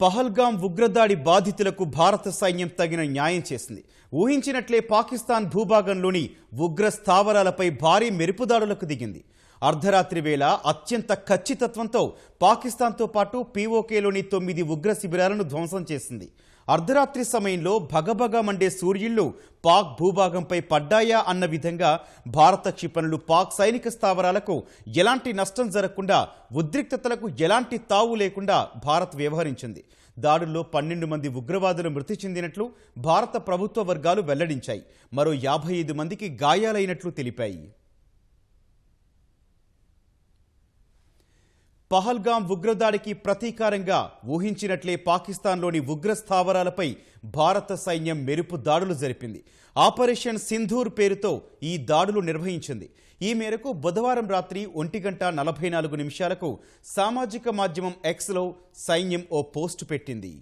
పహల్గాం ఉగ్రదాడి బాధితులకు భారత సైన్యం తగిన న్యాయం చేసింది. ఊహించినట్లే పాకిస్తాన్ భూభాగంలోని ఉగ్ర స్థావరాలపై భారీ మెరుపుదాడులకు దిగింది. అర్ధరాత్రి వేళ అత్యంత ఖచ్చితత్వంతో పాకిస్తాన్తో పాటు పీఓకేలోని తొమ్మిది ఉగ్ర శిబిరాలను ధ్వంసం చేసింది. అర్ధరాత్రి సమయంలో భగభగ మండే సూర్యుళ్ళు పాక్ భూభాగంపై పడ్డాయా అన్న విధంగా భారత క్షిపణులు పాక్ సైనిక స్థావరాలకు ఎలాంటి నష్టం జరగకుండా ఉద్రిక్తతలకు ఎలాంటి తావు లేకుండా భారత్ వ్యవహరించింది. దాడుల్లో పన్నెండు మంది ఉగ్రవాదులు మృతి చెందినట్లు భారత ప్రభుత్వ వర్గాలు వెల్లడించాయి. మరో యాభై ఐదు మందికి గాయాలైనట్లు తెలిపాయి. పహల్గాం ఉగ్రదాడికి ప్రతీకారంగా ఊహించినట్లే పాకిస్తాన్లోని ఉగ్ర స్థావరాలపై భారత సైన్యం మెరుపు దాడులు జరిపింది. ఆపరేషన్ సింధూర్ పేరుతో ఈ దాడులు నిర్వహించింది. ఈ మేరకు బుధవారం రాత్రి ఒంటి గంట నలభై నాలుగు నిమిషాలకు సామాజిక మాధ్యమం ఎక్స్లో సైన్యం ఓ పోస్టు పెట్టింది.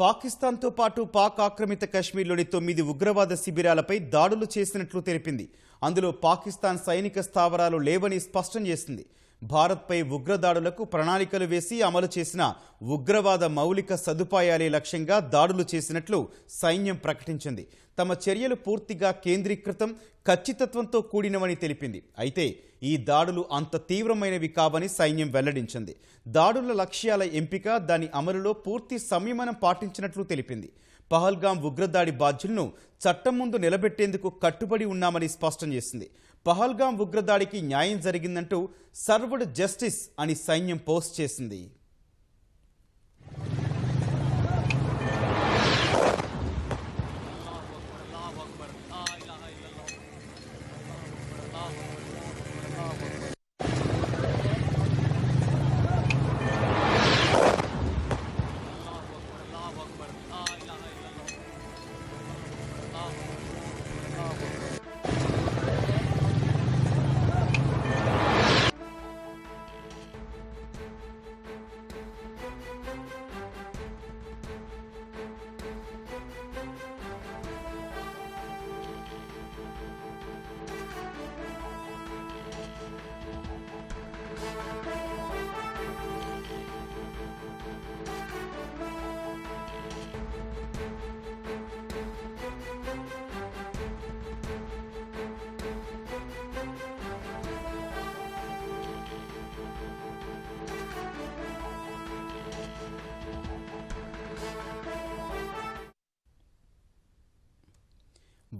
పాకిస్తాన్తో పాటు పాక్ ఆక్రమిత కశ్మీర్లోని తొమ్మిది ఉగ్రవాద శిబిరాలపై దాడులు చేసినట్లు తెలిపింది. అందులో పాకిస్తాన్ సైనిక స్థావరాలు లేవని స్పష్టం చేసింది. భారత్పై ఉగ్రదాడులకు ప్రణాళికలు వేసి అమలు చేసిన ఉగ్రవాద మౌలిక సదుపాయాలే లక్ష్యంగా దాడులు చేసినట్లు సైన్యం ప్రకటించింది. తమ చర్యలు పూర్తిగా కేంద్రీకృతం ఖచ్చితత్వంతో కూడినవని తెలిపింది. అయితే ఈ దాడులు అంత తీవ్రమైనవి కావని సైన్యం వెల్లడించింది. దాడుల లక్ష్యాల ఎంపిక దాని అమలులో పూర్తి సంయమనం పాటించినట్లు తెలిపింది. పహల్గాం ఉగ్రదాడి బాధ్యులను చట్టం ముందు నిలబెట్టేందుకు కట్టుబడి ఉన్నామని స్పష్టం చేసింది. పహల్గాం ఉగ్రదాడికి న్యాయం జరిగిందంటూ సర్వడ్ జస్టిస్ అని సైన్యం పోస్ట్ చేసింది.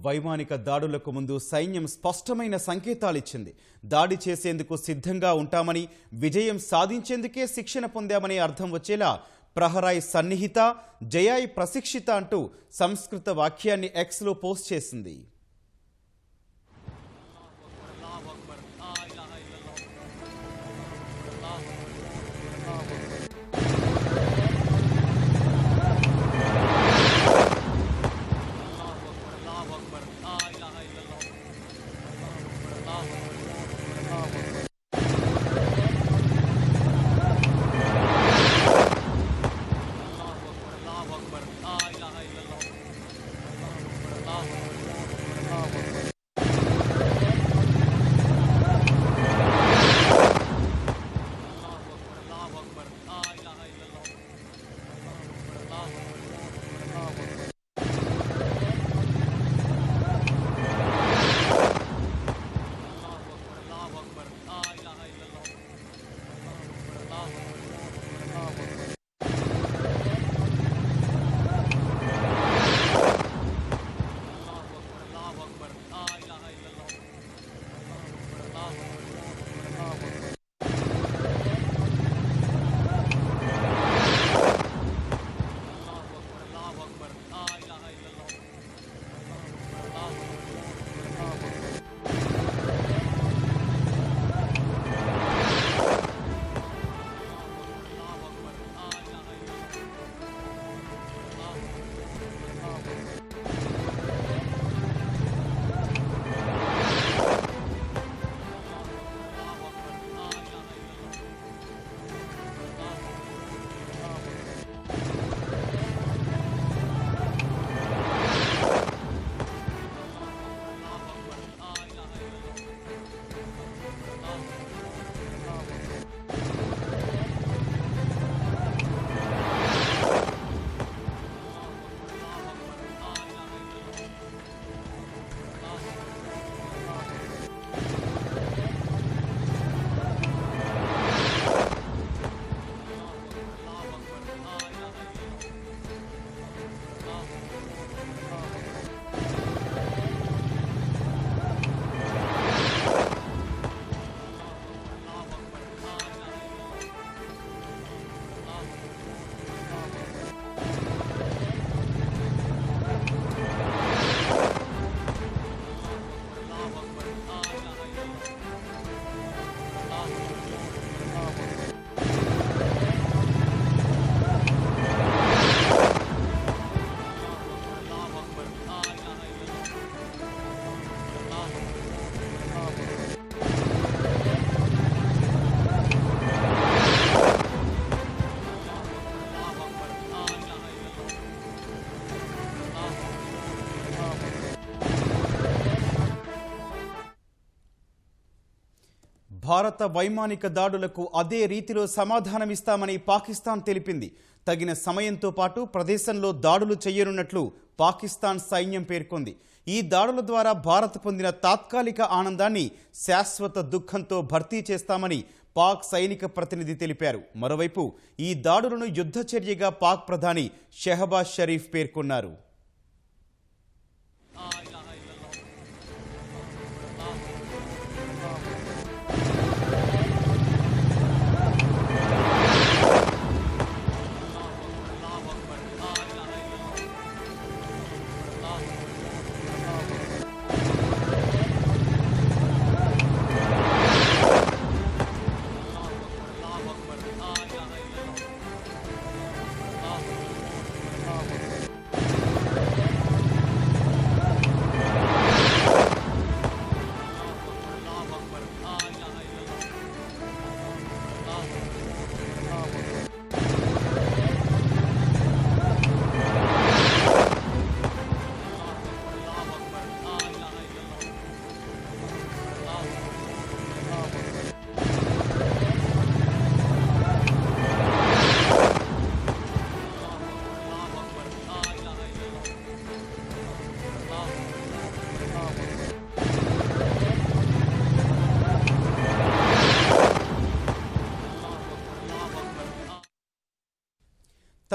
వైమానిక దాడులకు ముందు సైన్యం స్పష్టమైన సంకేతాలిచ్చింది. దాడి చేసేందుకు సిద్ధంగా ఉంటామని విజయం సాధించేందుకే శిక్షణ పొందామని అర్థం వచ్చేలా ప్రహరాయ్ సన్నిహిత జయాయ్ ప్రశిక్షిత అంటూ సంస్కృత వాక్యాన్ని ఎక్స్లో పోస్ట్ చేసింది. భారత వైమానిక దాడులకు అదే రీతిలో సమాధానమిస్తామని పాకిస్తాన్ తెలిపింది. తగిన సమయంతో పాటు ప్రదేశంలో దాడులు చేయనున్నట్లు పాకిస్తాన్ సైన్యం పేర్కొంది. ఈ దాడుల ద్వారా భారత్ పొందిన తాత్కాలిక ఆనందాన్ని శాశ్వత దుఃఖంతో భర్తీ చేస్తామని పాక్ సైనిక ప్రతినిధి తెలిపారు. మరోవైపు ఈ దాడులను యుద్ధ చర్యగా పాక్ ప్రధాని షెహబాజ్ షరీఫ్ పేర్కొన్నారు.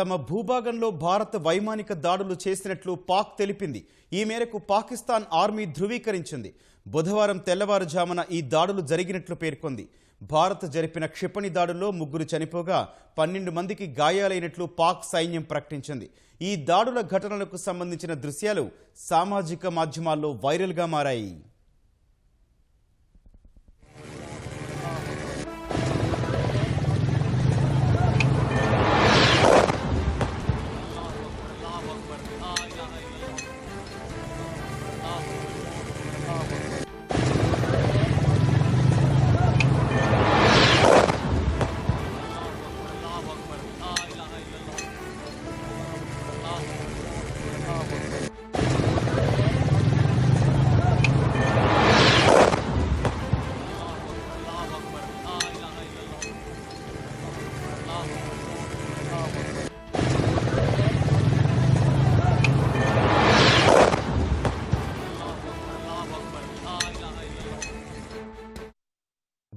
తమ భూభాగంలో భారత్ వైమానిక దాడులు చేసినట్లు పాక్ తెలిపింది. ఈ మేరకు పాకిస్తాన్ ఆర్మీ ధృవీకరించింది. బుధవారం తెల్లవారుజామున ఈ దాడులు జరిగినట్లు పేర్కొంది. భారత్ జరిపిన క్షిపణి దాడుల్లో ముగ్గురు చనిపోగా పన్నెండు మందికి గాయాలైనట్లు పాక్ సైన్యం ప్రకటించింది. ఈ దాడుల ఘటనలకు సంబంధించిన దృశ్యాలు సామాజిక మాధ్యమాల్లో వైరల్గా మారాయి.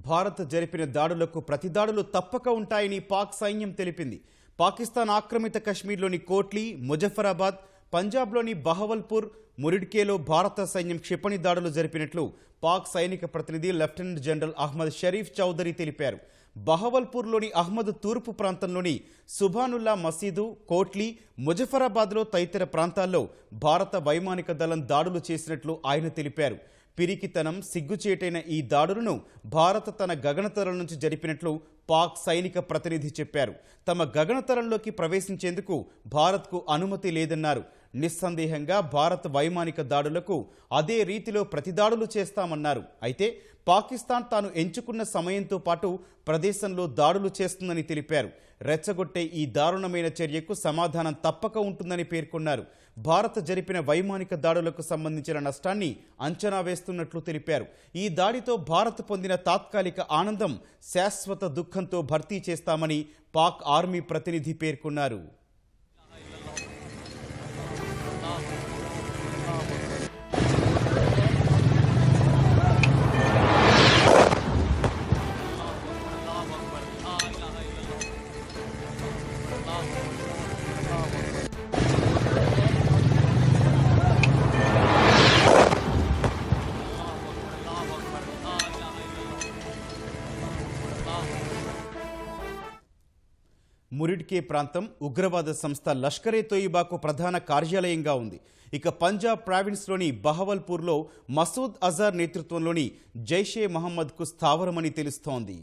భారత్ జరిపిన దాడులకు ప్రతిదాడులు తప్పక ఉంటాయని పాక్ సైన్యం తెలిపింది. పాకిస్తాన్ ఆక్రమిత కశ్మీర్లోని కోట్లీ ముజఫరాబాద్ పంజాబ్లోని బహవల్పూర్ మురిడ్కేలో భారత సైన్యం క్షిపణి దాడులు జరిపినట్లు పాక్ సైనిక ప్రతినిధి లెఫ్టినెంట్ జనరల్ అహ్మద్ షరీఫ్ చౌదరి తెలిపారు. బహవల్పూర్లోని అహ్మద్ తూర్పు ప్రాంతంలోని సుభానుల్లా మసీదు కోట్లీ ముజఫరాబాద్లో తదితర ప్రాంతాల్లో భారత వైమానిక దళం దాడులు చేసినట్లు ఆయన తెలిపారు. పిరికితనం సిగ్గుచేటైన ఈ దాడులను భారత్ తన గగనతలం నుంచి జరిపినట్లు పాక్ సైనిక ప్రతినిధి చెప్పారు. తమ గగనతలంలోకి ప్రవేశించేందుకు భారత్కు అనుమతి లేదన్నారు. నిస్సందేహంగా భారత్ వైమానిక దాడులకు అదే రీతిలో ప్రతిదాడులు చేస్తామన్నారు. అయితే పాకిస్తాన్ తాను ఎంచుకున్న సమయంతో పాటు ప్రదేశంలో దాడులు చేస్తుందని తెలిపారు. రెచ్చగొట్టే ఈ దారుణమైన చర్యకు సమాధానం తప్పక ఉంటుందని పేర్కొన్నారు. భారత్ జరిపిన వైమానిక దాడులకు సంబంధించిన నష్టాన్ని అంచనా వేస్తున్నట్లు తెలిపారు. ఈ దాడితో భారత్ పొందిన తాత్కాలిక ఆనందం శాశ్వత దుఃఖంతో భర్తీ చేస్తామని పాక్ ఆర్మీ ప్రతినిధి పేర్కొన్నారు. మురిడ్కే ప్రాంతం ఉగ్రవాద సంస్థ లష్కరే తోయిబాకు ప్రధాన కార్యాలయంగా ఉంది. ఇక పంజాబ్ ప్రావిన్స్లోని బహవల్పూర్లో మసూద్ అజార్ నేతృత్వంలోని జైషే మహమ్మద్కు స్థావరమని తెలుస్తోంది.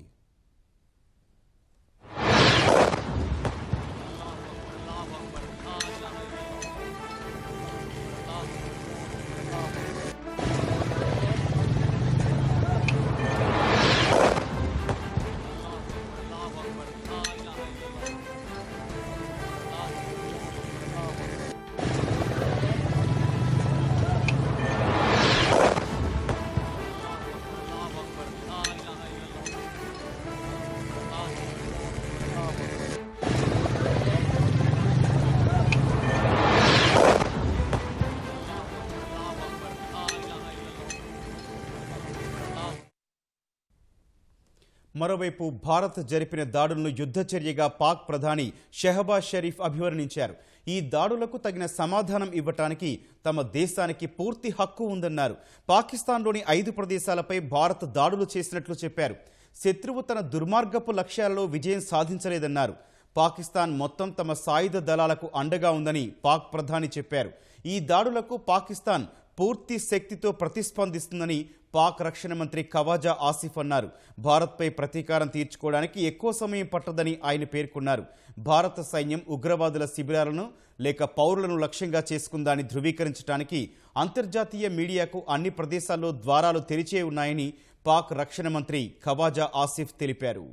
మరోవైపు భారత్ జరిపిన దాడులను యుద్ధ చర్యగా పాక్ ప్రధాని షెహబాజ్ షరీఫ్ అభివర్ణించారు. ఈ దాడులకు తగిన సమాధానం ఇవ్వటానికి తమ దేశానికి పూర్తి హక్కు ఉందన్నారు. పాకిస్తాన్లోని ఐదు ప్రదేశాలపై భారత్ దాడులు చేసినట్లు చెప్పారు. శత్రువు తన దుర్మార్గపు లక్ష్యాలలో విజయం సాధించలేదన్నారు. పాకిస్తాన్ మొత్తం తమ సాయుధ దళాలకు అండగా ఉందని పాక్ ప్రధాని చెప్పారు. ఈ దాడులకు పాకిస్తాన్ పూర్తి శక్తితో ప్రతిస్పందిస్తుందని పాక్ రక్షణ మంత్రి ఖవాజా ఆసిఫ్ అన్నారు. భారత్పై ప్రతీకారం తీర్చుకోవడానికి ఎక్కువ సమయం పట్టదని ఆయన పేర్కొన్నారు. భారత సైన్యం ఉగ్రవాదుల శిబిరాలను లేక పౌరులను లక్ష్యంగా చేసుకుందాన్ని ధృవీకరించడానికి అంతర్జాతీయ మీడియాకు అన్ని ప్రదేశాల్లో ద్వారాలు తెరిచే ఉన్నాయని పాక్ రక్షణ మంత్రి ఖవాజా ఆసిఫ్ తెలిపారు.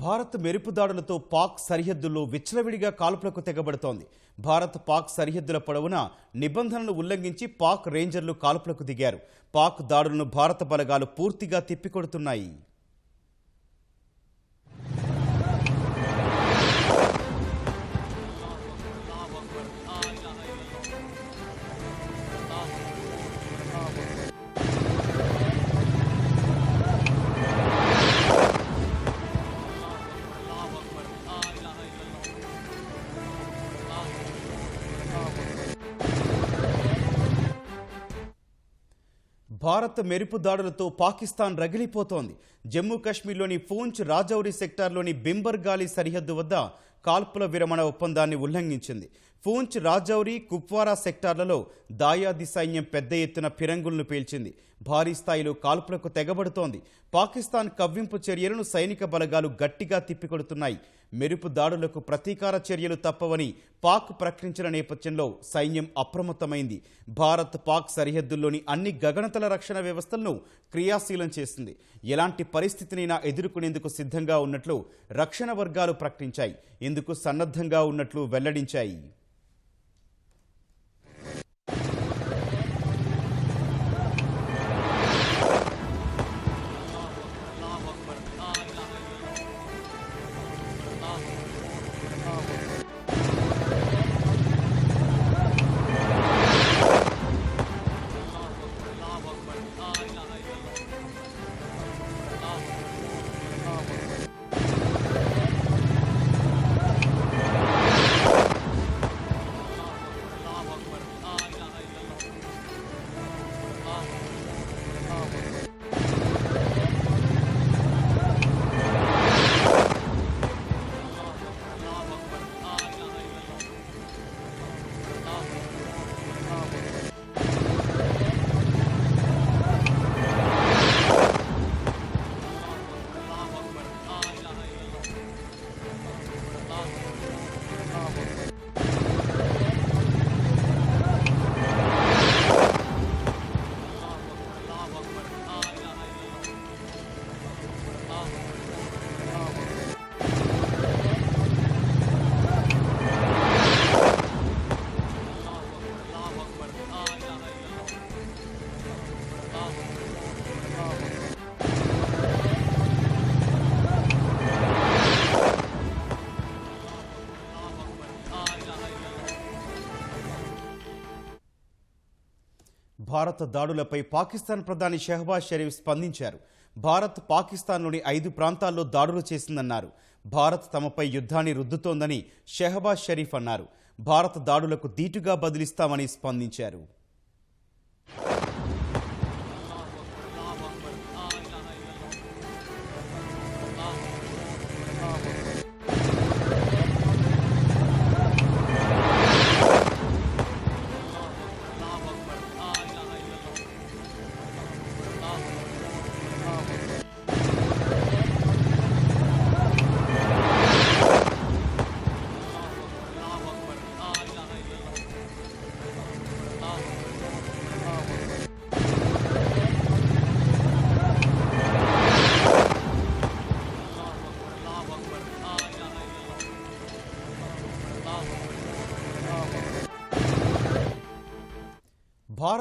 భారత్ మెరుపు దాడులతో పాక్ సరిహద్దుల్లో విచ్చలవిడిగా కాల్పులకు తెగబడుతోంది. భారత్ పాక్ సరిహద్దుల పొడవున నిబంధనలు ఉల్లంఘించి పాక్ రేంజర్లు కాల్పులకు దిగారు. పాక్ దాడులను భారత బలగాలు పూర్తిగా తిప్పికొడుతున్నాయి. భారత్ మెరుపు దాడులతో పాకిస్తాన్ రగిలిపోతోంది. జమ్మూ కాశ్మీర్లోని పూంచ్ రాజౌరి సెక్టార్లోని బింబర్గాలి సరిహద్దు వద్ద కాల్పుల విరమణ ఒప్పందాన్ని ఉల్లంఘించింది. పూంచ్ రాజౌరి కుప్వారా సెక్టార్లలో దాయాది సైన్యం పెద్ద ఎత్తున ఫిరంగులను పేల్చింది. భారీ స్థాయిలో కాల్పులకు తెగబడుతోంది. పాకిస్తాన్ కవ్వింపు చర్యలను సైనిక బలగాలు గట్టిగా తిప్పికొడుతున్నాయి. మెరుపు దాడులకు ప్రతీకార చర్యలు తప్పవని పాక్ ప్రకటించిన నేపథ్యంలో సైన్యం అప్రమత్తమైంది. భారత్ పాక్ సరిహద్దుల్లోని అన్ని గగనతల రక్షణ వ్యవస్థలను క్రియాశీలం చేసింది. ఎలాంటి పరిస్థితినైనా ఎదుర్కొనేందుకు సిద్ధంగా ఉన్నట్లు రక్షణ వర్గాలు ప్రకటించాయి. ఇందుకు సన్నద్ధంగా ఉన్నట్లు వెల్లడించాయి. భారత దాడులపై పాకిస్తాన్ ప్రధాని షెహబాజ్ షరీఫ్ స్పందించారు. భారత్ పాకిస్తాన్లోని ఐదు ప్రాంతాల్లో దాడులు చేసిందన్నారు. భారత్ తమపై యుద్ధాన్ని రుద్దుతోందని షెహబాజ్ షరీఫ్ అన్నారు. భారత దాడులకు దీటుగా బదిలిస్తామని స్పందించారు.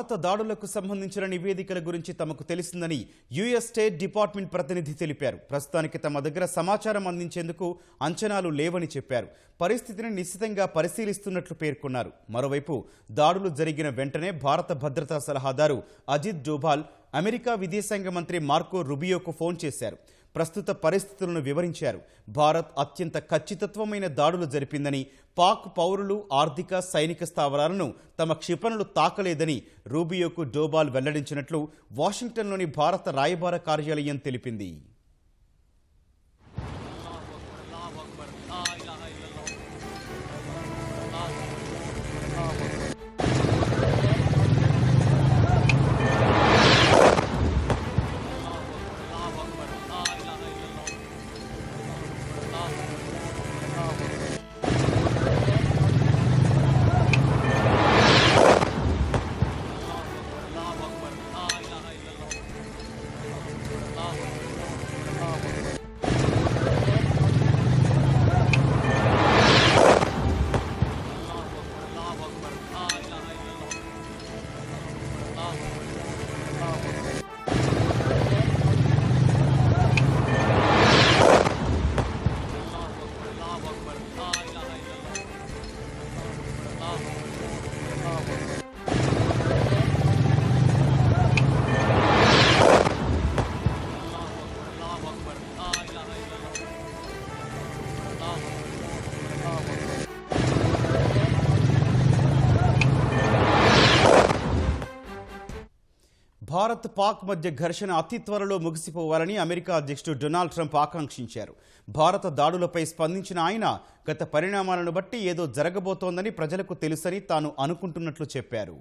భారత దాడులకు సంబంధించిన నివేదికల గురించి తమకు తెలిసిందని యుఎస్ స్టేట్ డిపార్ట్మెంట్ ప్రతినిధి తెలిపారు. ప్రస్తుతానికి తమ దగ్గర సమాచారం అందించేందుకు అంచనాలు లేవని చెప్పారు. పరిస్థితిని నిశ్చితంగా పరిశీలిస్తున్నట్లు పేర్కొన్నారు. మరోవైపు దాడులు జరిగిన వెంటనే భారత భద్రతా సలహాదారు అజిత్ డోభాల్ అమెరికా విదేశాంగ మంత్రి మార్కో రుబియోకు ఫోన్ చేశారు. ప్రస్తుత పరిస్థితులను వివరించారు. భారత్ అత్యంత ఖచ్చితత్వమైన దాడులు జరిపిందని పాక్ పౌరులు ఆర్థిక సైనిక స్థావరాలను తమ క్షిపణులు తాకలేదని రూబియోకు డోబాల్ వెల్లడించినట్లు వాషింగ్టన్లోని భారత రాయబార కార్యాలయం తెలిపింది. భారత్ పాక్ మధ్య ఘర్షణ అతి త్వరలో ముగిసిపోవాలని అమెరికా అధ్యక్షుడు డొనాల్డ్ ట్రంప్ ఆకాంక్షించారు. భారత దాడులపై స్పందించిన ఆయన గత పరిణామాలను బట్టి ఏదో జరగబోతోందని ప్రజలకు తెలుసని తాను అనుకుంటున్నట్లు చెప్పారు.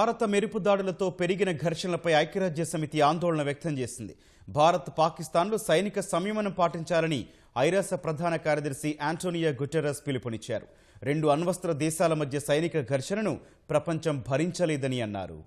భారత మెరుపు దాడులతో పెరిగిన ఘర్షణలపై ఐక్యరాజ్య సమితి ఆందోళన వ్యక్తం చేసింది. భారత్ పాకిస్తాన్లు సైనిక సంయమనం పాటించాలని ఐరాస ప్రధాన కార్యదర్శి ఆంటోనియా గుటెరస్ పిలుపునిచ్చారు. రెండు అణ్వస్త్ర దేశాల మధ్య సైనిక ఘర్షణను ప్రపంచం భరించలేదని అన్నారు.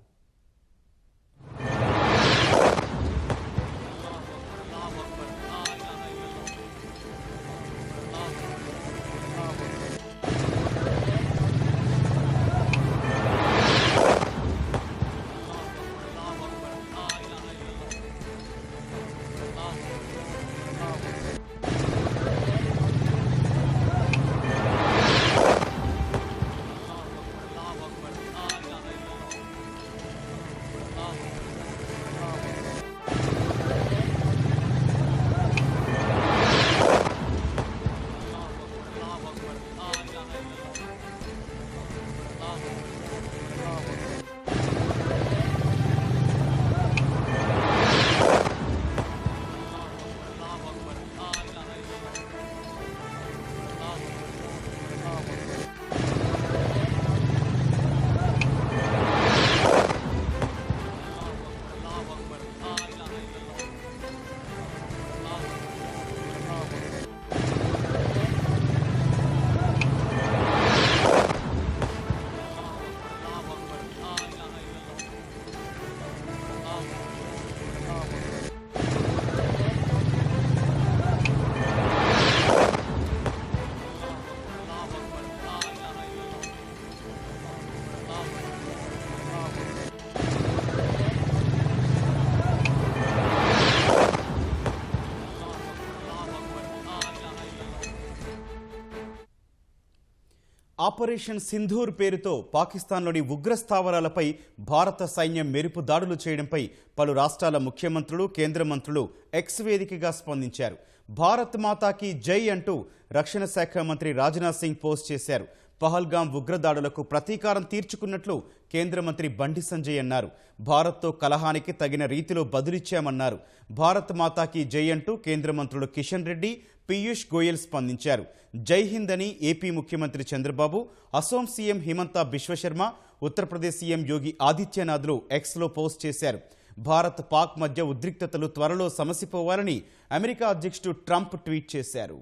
ఆపరేషన్ సింధూర్ పేరుతో పాకిస్తాన్లోని ఉగ్ర స్థావరాలపై భారత సైన్యం మెరుపు దాడులు చేయడంపై పలు రాష్ట్రాల ముఖ్యమంత్రులు కేంద్ర మంత్రులు ఎక్స్ వేదికగా స్పందించారు. భారత్ మాతాకి జై అంటూ రక్షణ శాఖ మంత్రి రాజ్నాథ్ సింగ్ పోస్ట్ చేశారు. పహల్గాం ఉగ్రదాడులకు ప్రతీకారం తీర్చుకున్నట్లు కేంద్ర మంత్రి బండి సంజయ్ అన్నారు. భారత్తో కలహానికి తగిన రీతిలో బదులిచ్చామన్నారు. భారత్ మాతాకి జై అంటూ కేంద్ర మంత్రులు కిషన్ రెడ్డి పీయూష్ గోయల్ స్పందించారు. జై హింద్ అని ఏపీ ముఖ్యమంత్రి చంద్రబాబు అసోం సీఎం హిమంత బిశ్వశర్మ ఉత్తరప్రదేశ్ సీఎం యోగి ఆదిత్యనాథ్లు ఎక్స్లో పోస్ట్ చేశారు. భారత్ పాక్ మధ్య ఉద్రిక్తతలు త్వరలో సమసిపోవాలని అమెరికా అధ్యక్షుడు ట్రంప్ ట్వీట్ చేశారు.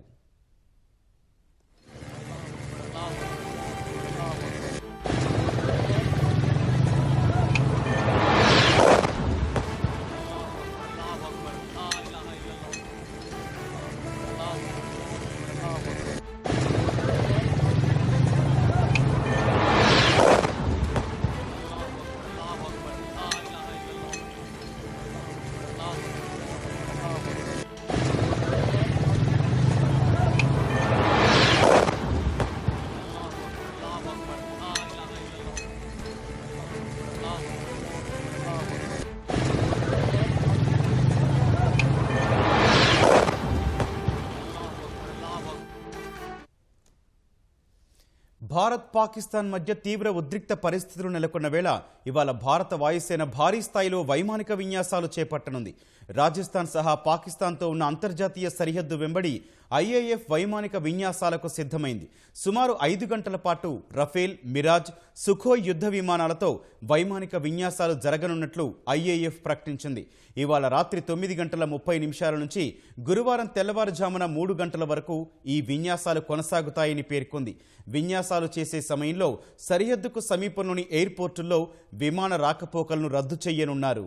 భారత్ పాకిస్తాన్ మధ్య తీవ్ర ఉద్రిక్త పరిస్థితులు నెలకొన్న వేళ ఇవాళ భారత వాయుసేన భారీ స్థాయిలో వైమానిక విన్యాసాలు చేపట్టనుంది. రాజస్థాన్ సహా పాకిస్తాన్తో ఉన్న అంతర్జాతీయ సరిహద్దు వెంబడి ఐఏఎఫ్ వైమానిక విన్యాసాలకు సిద్ధమైంది. సుమారు ఐదు గంటల పాటు రఫేల్ మిరాజ్ సుఖోయ్ యుద్ధ విమానాలతో వైమానిక విన్యాసాలు జరగనున్నట్లు ఐఏఎఫ్ ప్రకటించింది. ఇవాళ రాత్రి తొమ్మిది గంటల ముప్పై నిమిషాల నుంచి గురువారం తెల్లవారుజామున మూడు గంటల వరకు ఈ విన్యాసాలు కొనసాగుతాయని పేర్కొంది. విన్యాసాలు చేసే సమయంలో సరిహద్దుకు సమీపంలోని ఎయిర్పోర్టుల్లో విమాన రాకపోకలను రద్దు చేయనున్నారు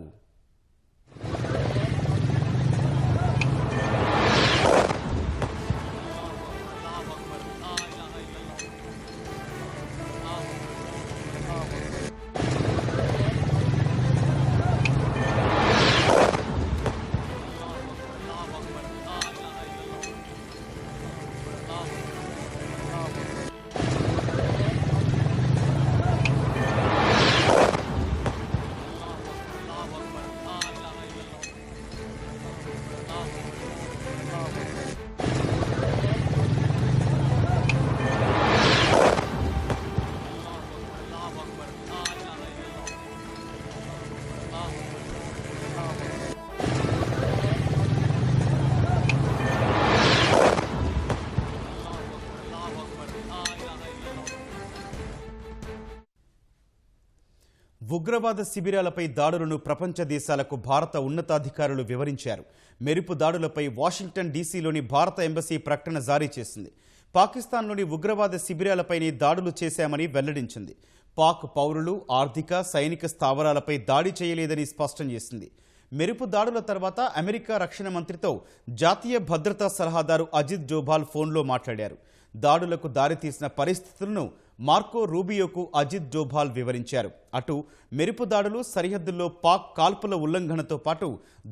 ఉగ్రవాద శిబిరాలపై దాడులను ప్రపంచ దేశాలకు భారత ఉన్నతాధికారులు వివరించారు. మెరుపు దాడులపై వాషింగ్టన్ డీసీలోని భారత ఎంబసీ ప్రకటన జారీ చేసింది. పాకిస్తాన్లోని ఉగ్రవాద శిబిరాలపైనే దాడులు చేశామని వెల్లడించింది. పాక్ పౌరులు ఆర్థిక సైనిక స్థావరాలపై దాడి చేయలేదని స్పష్టం చేసింది. మెరుపు దాడుల తర్వాత అమెరికా రక్షణ మంత్రితో జాతీయ భద్రతా సలహాదారు అజిత్ జోభాల్ ఫోన్లో మాట్లాడారు. దాడులకు దారితీసిన పరిస్థితులను మార్కో రూబియోకు అజిత్ డోభాల్ వివరించారు. అటు మెరుపు దాడులు సరిహద్దుల్లో పాక్ కాల్పుల ఉల్లంఘనతో పాటు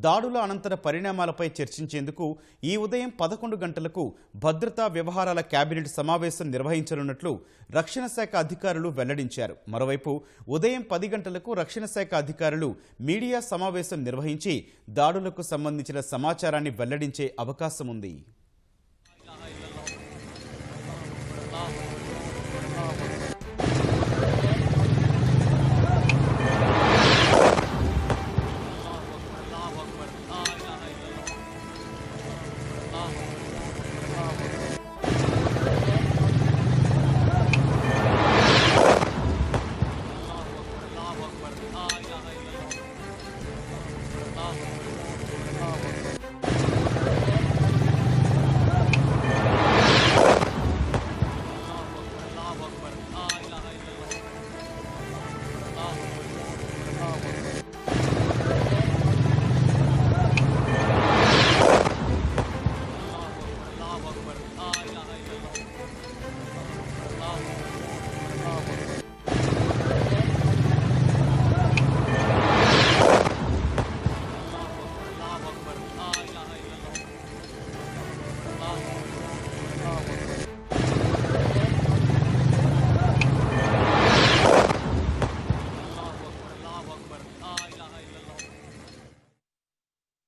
దాడుల అనంతర పరిణామాలపై చర్చించేందుకు ఈ ఉదయం పదకొండు గంటలకు భద్రతా వ్యవహారాల కేబినెట్ సమావేశం నిర్వహించనున్నట్లు రక్షణ శాఖ అధికారులు వెల్లడించారు. మరోవైపు ఉదయం పది గంటలకు రక్షణ శాఖ అధికారులు మీడియా సమావేశం నిర్వహించి దాడులకు సంబంధించిన సమాచారాన్ని వెల్లడించే అవకాశం ఉంది